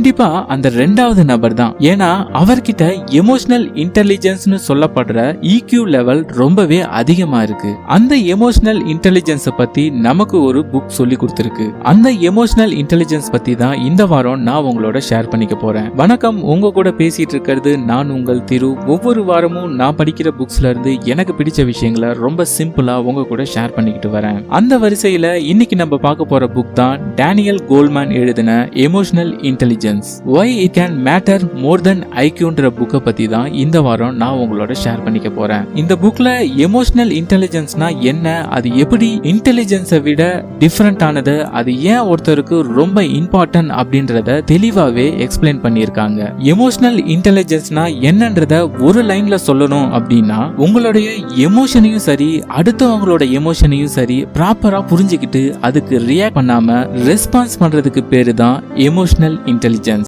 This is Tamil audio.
கண்டிப்பா அந்த ரெண்டாவது நபர் தான். ஏன்னா அவர்கிட்ட எமோஷனல் இன்டெலிஜென்ஸ்னு சொல்லப்படுற இக்யூ லெவல் ரொம்பவே அதிகமா இருக்கு. அந்த எமோஷனல் இன்டெலிஜென்ஸ் பத்தி நமக்கு ஒரு புக் சொல்லி கொடுத்துருக்கு. அந்த எமோஷனல் இன்டெலிஜென்ஸ் பத்தி தான் இந்த வாரம் நான் உங்களோட ஷேர் பண்ணிக்க போறேன். வணக்கம் உங்க கூட பேசிட்டு இருக்கிறது நான் உங்கள் திரு. ஒவ்வொரு வாரமும் நான் படிக்கிற புக்ஸ்ல இருந்து எனக்கு பிடிச்ச விஷயங்களை ரொம்ப சிம்பிளா உங்க கூட ஷேர் பண்ணிக்கிட்டு வரேன். அந்த வரிசையில இன்னைக்கு நம்ம பார்க்க போற புக் தான் டேனியல் கோல்மேன் எழுதின emotional intelligence why it can matter more than ஐக்யூன்ற புக்கை பத்தி தான் இந்த வாரம் நான் உங்களோட ஷேர் பண்ணிக்க போறேன். இந்த புக்ல எமோஷனல் இன்டெலிஜென்ஸ்னா என்ன? அது எப்படி இன்டெலிஜென்ஸை விட டிஃப்ரெண்ட் ஆனது? அது ஏன் ஒருத்தருக்கு ரொம்ப இம்பார்ட்டன்ட் அப்படின்றத தெளிவாவே எக்ஸ்பிளைன் பண்ணியிருக்காங்க. எமோஷனல் இன்டெலிஜென்ஸ்னா என்னன்றத ஒரு லைன்ல சொல்லணும் அப்படின்னா உங்களுடைய எமோஷனையும் சரி அடுத்தவங்களோட எமோஷனையும் சரி ப்ராப்பரா புரிஞ்சுக்கிட்டு அதுக்கு ரியாக்ட் பண்ணாம ரெஸ்பான்ஸ் பண்றதுக்கு பேரு தான் எமோஷனல் இன்டெலிஜென்ஸ் президент